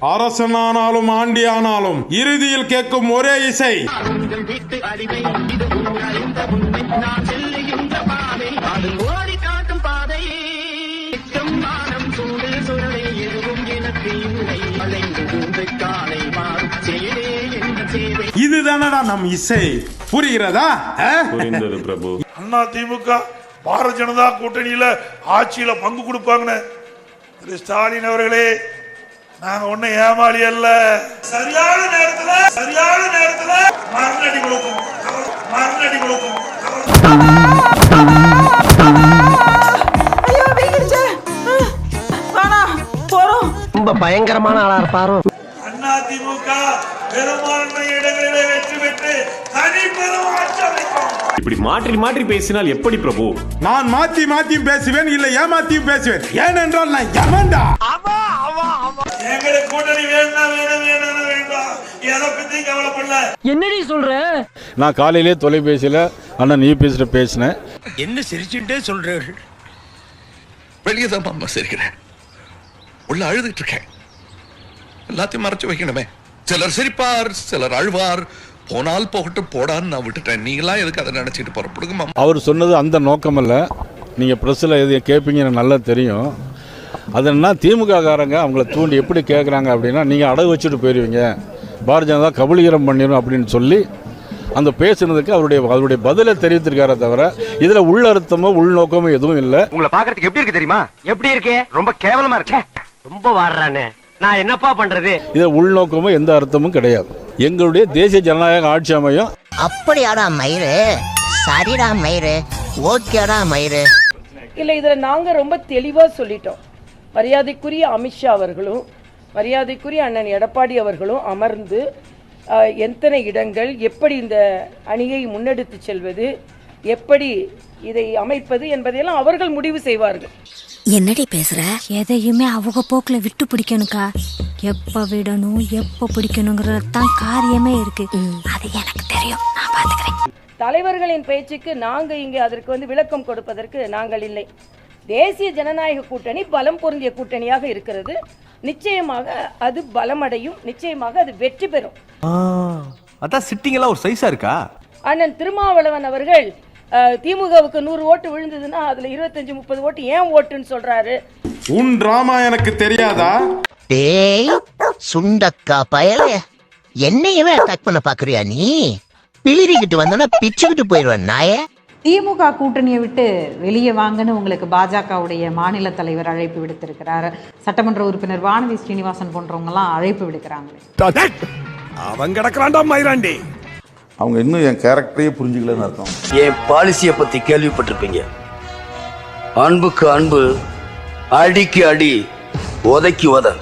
அரசனானாலும் ஆண்டியானாலும் இறுதியில் கேட்கும் ஒரே இசை. இதுதானடா நம் இசை. புரிகிறதா? பிரபு. அண்ணா திமுக பாரதிய ஜனதா கூட்டணியில ஆட்சியில பங்கு கொடுப்பாங்கன்னு. திரு ஸ்டாலின் அவர்களே நாங்க ஒண்ணு ஏமாளி அல்ல. சரியான நேரத்துல சரியான நேரத்துல மரணடி கொடுக்கும். மரணடி கொடுக்கும். ரொம்ப பயங்கரமான ஆளா இருப்பாரோ? அண்ணா திமுக பெரும்பான்மை இடங்களிலே வெற்றி பெற்று தனி பெரும் ஆட்சி அமைக்கும். இப்படி மாற்றி மாற்றி பேசினால் எப்படி பிரபு? நான் மாத்தி மாத்தியும் பேசுவேன் இல்லை ஏமாத்தியும் பேசுவேன். ஏனென்றால் நான் யமன்டா. எங்களுக்கு கூட்டணி வேண்டாம் வேணும் வேணும் வேண்டாம். எதை பத்தி கவலைப்படல. என்னடி சொல்ற? நான் காலையிலே தொலைபேசியில் அண்ணன் நீ பேசிட்டு பேசினேன். என்ன சிரிச்சுட்டே சொல்றீர்கள்? வெளியே தான் அம்மா சிரிக்கிறேன். உள்ள அழுதுட்டு இருக்கேன். எல்லாத்தையும் மறைச்சு வைக்கணுமே. சிலர் சிரிப்பார் சிலர் அழுவார். போனால் போகட்டும் போடான்னு நான் விட்டுட்டேன். நீங்களாம் எதுக்கு அதை நினைச்சிட்டு புறப்படுங்க மாமா. அவர் சொன்னது அந்த நோக்கமல்ல. நீங்கள் ப்ரெஸ்ஸில் எது கேட்பீங்க எனக்கு நல்லா தெரியும். அது என்ன திமுக காரங்க அவங்கள தூண்டி எப்படி கேட்குறாங்க அப்படின்னா நீங்கள் அடகு வச்சுட்டு போயிடுவீங்க பாரதிய ஜனதா கபலீகரம் பண்ணிடும் அப்படின்னு சொல்லி அந்த பேசுனதுக்கு அவருடைய அவருடைய பதிலை தெரிவித்திருக்காரே தவிர இதில் உள்ளர்த்தமோ உள்நோக்கமோ எதுவும் இல்லை. உங்களை பாக்குறதுக்கு எப்படி இருக்கு தெரியுமா? எப்படி இருக்கு? ரொம்ப கேவலமா இருக்கு. ரொம்ப வாடுறானே நான் என்னப்பா பண்றது? இதில் உள்நோக்கமோ எந்த அர்த்தமும் கிடையாது. எங்களுடைய தேசிய ஜனநாயக ஆட்சி அமையும். அப்படியாடா மயிறு? சரிடா மயிறு. ஓகேடா மயிறு. இல்ல இதுல நாங்க ரொம்ப தெளிவா சொல்லிட்டோம். மரியாதைக்குரிய அமித்ஷா அவர்களும் மரியாதைக்குரிய அண்ணன் எடப்பாடி அவர்களும் அமர்ந்து எத்தனை இடங்கள் எப்படி இந்த அணியை முன்னெடுத்து செல்வது எப்படி இதை அமைப்பது என்பதையெல்லாம் அவர்கள் முடிவு செய்வார்கள். என்னடி பேசுற? எதையுமே அவங்க போக்குல விட்டு பிடிக்கணுக்கா எப்ப விடணும் எப்ப பிடிக்கணுங்கிறது தான் காரியமே இருக்கு. அது எனக்கு தெரியும். நான் பாத்துக்கிறேன். தலைவர்களின் பேச்சுக்கு நாங்க இங்கே அதற்கு வந்து விளக்கம் கொடுப்பதற்கு நாங்கள் இல்லை. தேசிய ஜனநாயக கூட்டணி பலம் பொருந்திய கூட்டணியாக இருக்கிறது. நிச்சயமாக அது பலமடையும். நிச்சயமாக அது வெற்றி பெறும். அதான் சிட்டிங் எல்லாம் ஒரு சைஸா இருக்கா? அண்ணன் திருமாவளவன் அவர்கள் திமுகவுக்கு நூறு ஓட்டு விழுந்ததுன்னா அதுல இருபத்தஞ்சு முப்பது ஓட்டு ஏன் ஓட்டுன்னு சொல்றாரு. உன் டிராமா எனக்கு தெரியாதா? டேய் சுண்டக்கா பயலே. என்னையவே அட்டாக் பண்ண பாக்குறியா நீ? பிளிரிக்கிட்டு வந்தனா பிச்சுக்கிட்டு போயிடுவேன் நாயே. திமுக கூட்டணியை விட்டு வெளியே வாங்கன்னு உங்களுக்கு பாஜகவுடைய மாநில தலைவர் அழைப்பு விடுத்திருக்கிறார். சட்டமன்ற உறுப்பினர் வானதி ஸ்ரீனிவாசன் போன்றவங்கலாம் அழைப்பு விடுக்கிறாங்களே. அவன் கிடக்குறான்டா மயிராண்டி. அவங்க இன்னும் என் கேரக்டரையே புரிஞ்சுக்கலன்னு அர்த்தம். என் பாலிசிய பத்தி கேள்விப்பட்டிருப்பீங்க. அன்புக்கு அன்பு அடிக்கு அடி உதைக்கு உத.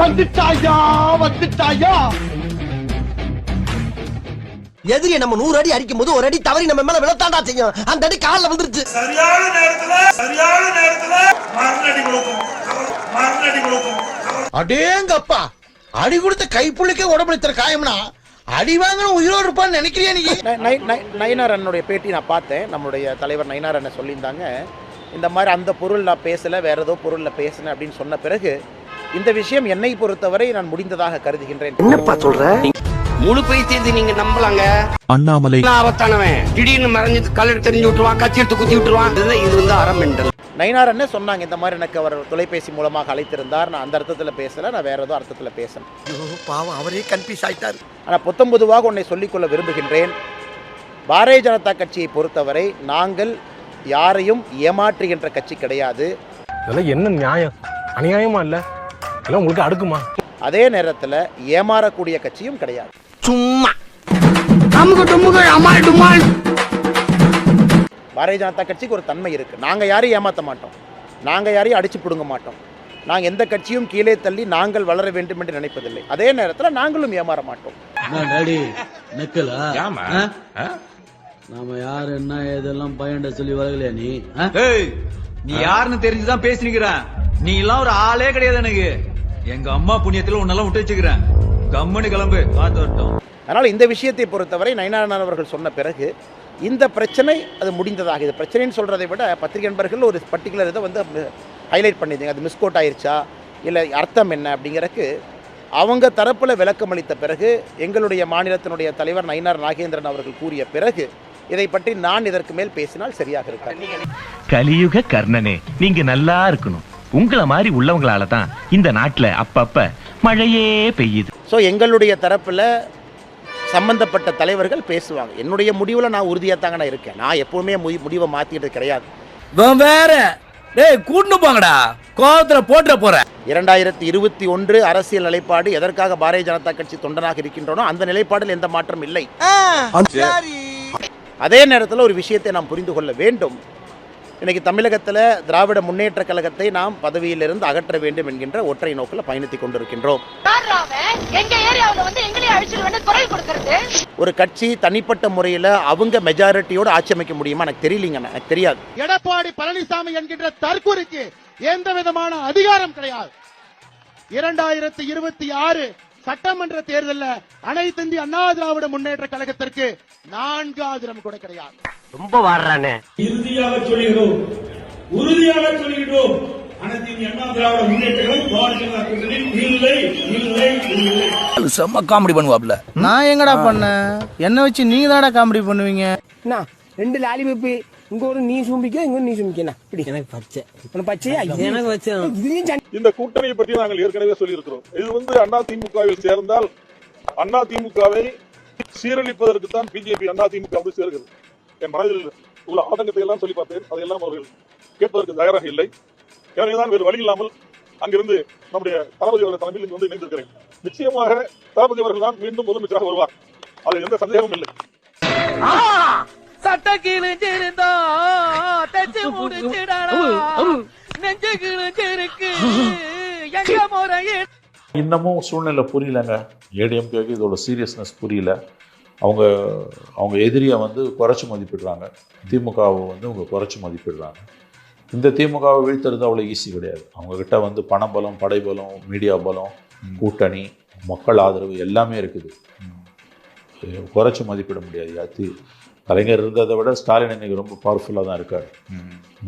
வந்துட்டாயா வந்துட்டாயா? எதிரிய நம்ம நூறு அடி அடிக்கும் போது ஒரு அடி தவறி நம்ம மேல விழத்தாண்டா செய்யும். அந்த அடி காலில் வந்துருச்சு சரியான நேரத்துல சரியான நேரத்துல மரணடி கொடுக்கும். மரணடி கொடுக்கும். அடேங்கப்பா அடி கொடுத்த கைப்புள்ளிக்கே உடம்புல காயம்னா? அடி வாங்கின உயிரோடு இருப்பான்னு நினைக்கிறியா நீ? நயினார் அண்ணனுடைய பேட்டி நான் பார்த்தேன். நம்மளுடைய தலைவர் நயினார் அண்ணன் சொல்லியிருந்தாங்க. இந்த மாதிரி அந்த பொருள் நான் பேசலை வேற ஏதோ பொருளில் பேசினேன் அப்படின்னு சொன்ன பிறகு இந்த விஷயம் என்னை பொறுத்தவரை நான் முடிந்ததாக கருதுகின்றேன். என்னப்பா சொல்ற? முழு பைத்தியத்தை நீங்க நம்பலாங்க. அண்ணாமலை. ஆபத்தானவன். திடீர்னு மறைஞ்சு கலர் தெரிஞ்சு விட்டுருவான் கட்சி எடுத்து குத்தி விட்டுருவான். இது வந்து அறம் என்றல் நயினார் அண்ணன் சொன்னாங்க இந்த மாதிரி எனக்கு அவர் தொலைபேசி மூலமாக அழைத்திருந்தார். நான் அந்த அர்த்தத்தில் பேசலை நான் வேற ஏதோ அர்த்தத்தில் பேசினேன் பாவம் அவரே கன்ஃபியூஸ் ஆயிட்டாரு. ஆனால் பொத்தம்பொதுவாக உன்னை சொல்லிக்கொள்ள விரும்புகின்றேன். பாரதிய ஜனதா கட்சியை பொறுத்தவரை நாங்கள் யாரையும் ஏமாற்றுகின்ற கட்சி கிடையாது. இதெல்லாம் என்ன நியாயம்? அநியாயமா இல்லை? இல்லை உங்களுக்கு அடுக்குமா? அதே நேரத்தில் ஏமாறக்கூடிய கட்சியும் கிடையாது. சும்மா. பாரதிய ஜனதா கட்சிக்கு ஒரு தன்மை இருக்கு. நாங்க யாரையும் ஏமாத்த மாட்டோம். நாங்க யாரையும் அடிச்சு பிடுங்க மாட்டோம். நாங்க எந்த கட்சியும் கீழே தள்ளி நாங்கள் வளர வேண்டும் என்று நினைப்பதில்லை. அதே நேரத்தில் நாங்களும் ஏமாற மாட்டோம். நாம யாரு என்ன இதெல்லாம் பயண்ட சொல்லி வரலையா நீ? நீ யாருன்னு தெரிஞ்சுதான் பேசினுக்கிறேன் நீ எல்லாம் ஒரு ஆளே கிடையாது எனக்கு. எங்க அம்மா புண்ணியத்துல உன்னெல்லாம் விட்டு வச்சுக்கிறேன். கம்முனு கிளம்பு காத்து வரட்டும். அதனால் இந்த விஷயத்தை பொறுத்தவரை நயனாரன் அவர்கள் சொன்ன பிறகு இந்த பிரச்சனை அது முடிந்ததாக இது பிரச்சனைன்னு சொல்கிறதை விட பத்திரிகை நண்பர்கள் ஒரு பர்டிகுலர் இதை வந்து ஹைலைட் பண்ணியிருந்தீங்க. அது மிஸ்கோட் ஆயிருச்சா? இல்லை அர்த்தம் என்ன அப்படிங்கிறதுக்கு அவங்க தரப்பில் விளக்கம் அளித்த பிறகு எங்களுடைய மாநிலத்தினுடைய தலைவர் நயினார் நாகேந்திரன் அவர்கள் கூறிய பிறகு இதை பற்றி நான் இதற்கு மேல் பேசினால் சரியாக இருக்காது. கலியுக கர்ணனே நீங்க நல்லா இருக்கணும். உங்கள மாதிரி உள்ளவங்களால தான் இந்த நாட்டுல அப்பப்ப மழையே பெய்யுது. ஸோ எங்களுடைய தரப்பில் சம்பந்தப்பட்ட தலைவர்கள் பேசுவாங்க. என்னுடைய முடிவில் நான் உறுதியாக தாங்க நான் இருக்கேன். நான் எப்போவுமே முடி- முடிவை மாற்றிட்டு கிடையாது. வேற. டேய் கூட்டு போங்கடா. கோவத்துல போட்டுற போற. இரண்டாயிரத்தி இருபத்தி ஒன்று அரசியல் நிலைப்பாடு எதற்காக பாரதிய ஜனதா கட்சி தொண்டனாக இருக்கின்றனோ அந்த நிலைப்பாடில் எந்த மாற்றம் இல்லை. அதே நேரத்தில் ஒரு விஷயத்தை நாம் புரிந்து கொள்ள வேண்டும். இன்றைக்கி தமிழகத்தில் திராவிட முன்னேற்ற கழகத்தை நாம் பதவியிலிருந்து அகற்ற வேண்டும் என்கின்ற ஒற்றை நோக்கில் பயணித்துக் கொண்டிருக்கின்றோம். வந்து கொடுக்கறது ஒரு கட்சி தனிப்பட்ட முறையில் அவங்க மெஜாரிட்டியோடு ஆட்சி அமைக்க முடியுமா? எனக்கு தெரியலீங்க எனக்கு தெரியாது. எடப்பாடி பழனிசாமி என்கின்ற தற்கொலைக்கு எந்த விதமான அதிகாரம் கிடையாது. இரண்டாயிரத்தி இருபத்தி ஆறு சட்டமன்ற தேர்தலில் அனைத்து இந்திய அண்ணா திராவிட முன்னேற்ற கழகத்திற்கு நான்கு ஆதரவு கூட கிடையாது. ரொம்ப வாடுறானே. இறுதியாக சொல்லுகிறோம் உறுதியாக சொல்லுகிறோம் அண்ணா திராவிட இல்லை இல்லை இல்லை. செம்ம காமெடி பண்ணுவாப்ல நான் எங்கடா பண்ணேன்? என்ன வச்சு நீங்க தானடா காமெடி பண்ணுவீங்க? ரெண்டு லாலிபப்பு இங்க ஒரு நீ சும்பிக்க இங்க நீ சும்பிக்கண்ணா இப்படி எனக்கு பச்சை. உனக்கு பச்சையா? எனக்கு பச்சை. இந்த கூட்டணியை பற்றி நாங்கள் ஏற்கனவே சொல்லியிருக்கிறோம். இது வந்து அண்ணா திமுகவில் சேர்ந்தால் அண்ணா திமுகவை சீரழிப்பதற்கு தான் பிஜேபி அண்ணா திமுக வந்து சேர்கிறது. என் மனதில் உள்ள ஆதங்கத்தை எல்லாம் சொல்லி பார்த்தேன். அதையெல்லாம் அவர்கள் கேட்பதற்கு தயாராக இல்லை. எனவேதான் வேறு வழி இல்லாமல் அங்கிருந்து நம்முடைய தளபதி அவர்கள் தலைமையில் இங்கு வந்து இணைந்திருக்கிறேன். நிச்சயமாக தளபதி அவர்கள் தான் மீண்டும் முதலமைச்சராக வருவார். அதில் எந்த சந்தேகமும் இல்லை. சட்ட கிழிஞ்சிருந்தா தச்சு முடிச்சிடா நெஞ்சு கிழிஞ்சிருக்கு எங்க முறையே? இன்னமும் சூழ்நிலை புரியலங்க. ஏடிஎம்கேக்கு இதோட சீரியஸ்னஸ் புரியல. அவங்க அவங்க எதிரியை வந்து குறைச்சி மதிப்பிடுறாங்க. திமுகவை வந்து அவங்க குறைச்சி மதிப்பிடுறாங்க. இந்த திமுகவை வீழ்த்துறது அவ்வளோ ஈஸி கிடையாது. அவங்க கிட்ட வந்து பணபலம் படைபலம் மீடியா பலம் கூட்டணி மக்கள் ஆதரவு எல்லாமே இருக்குது. குறைச்சி மதிப்பிட முடியாது. அது கலைஞர் இருந்ததை விட ஸ்டாலின் இன்னைக்கு ரொம்ப பவர்ஃபுல்லாக தான் இருக்கார்.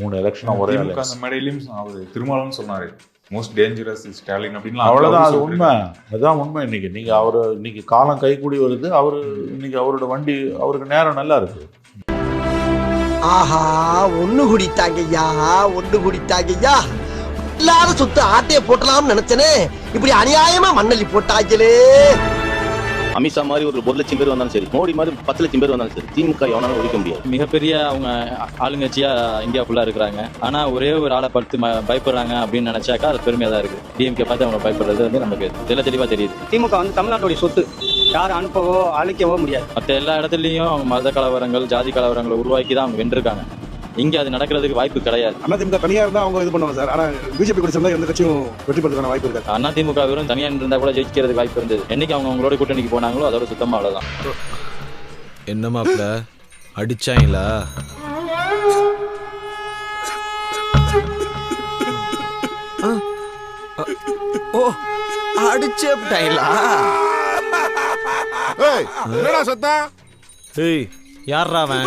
மூணு எலெக்ஷனாக ஒரே மேடையிலும் அவர் திருமாவளவன் சொன்னாரு. மோஸ்ட் டேஞ்சரஸ் ஸ்டாலின் அப்படின்னு அவ்வளவுதான் அது உண்மை. அதுதான் உண்மை இன்னைக்கு. நீங்க அவரு இன்னைக்கு காலம் கைக்கூடி வருது. அவரு இன்னைக்கு அவரோட வண்டி அவருக்கு நேரம் நல்லா இருக்கு. ஆஹா ஒண்ணு குடித்தாங்கய்யா ஒண்ணு குடித்தாங்கய்யா. எல்லாரும் சுத்த ஆட்டைய போட்டலாம்னு நினைச்சனே. இப்படி அநியாயமா மண்ணள்ளி போட்டாங்களே. அமித்ஷா மாதிரி ஒரு ஒரு லட்சம் பேர் வந்தாலும் சரி மோடி மாதிரி பத்து லட்சம் பேர் வந்தாலும் சரி திமுக எவனாலும் ஒழிக்க முடியாது. மிகப்பெரிய அவங்க ஆளுங்கட்சியா இந்தியா ஃபுல்லா இருக்கிறாங்க. ஆனா ஒரே ஒரு ஆளை பார்த்து ம- பயப்படுறாங்க அப்படின்னு நினைச்சாக்கா அது பெருமையா தான் இருக்கு டிஎம்கே பார்த்து அவங்க பயப்படுறது வந்து நமக்கு தெளிவா தெளிவா தெரியுது. திமுக வந்து தமிழ்நாட்டுடைய சொத்து யாரும் அனுப்பவோ அழிக்கவோ முடியாது. மற்ற எல்லா இடத்துலயும் அவங்க மத கலவரங்கள் ஜாதி கலவரங்களை உருவாக்கி தான் அவங்க வென்றிருக்காங்க. இங்க அது நடக்கிறதுக்கு வாய்ப்பு கிடையாது. அண்ணா திமுக தனியா இருந்தா அவங்க இது பண்ணுவாங்க சார். ஆனா பிஜேபி கூட சேர்ந்தா எந்த கட்சியும் வெற்றி பெறதுக்கான வாய்ப்பு இருக்காது. அண்ணா திமுக வெறும் தனியா இருந்தா கூட ஜெயிக்கிறதுக்கு வாய்ப்பு இருந்தது. என்னைக்கு அவங்க அவங்களோட கூட்டணிக்கு போனாங்களோ அதோட சுத்தமா அவ்வளவுதான். என்ன மாப்ள அடிச்சாங்களா? ஓ அடிச்சேப்டாங்களா என்னடா சத்தம்? ஏய் யாரா அவன்?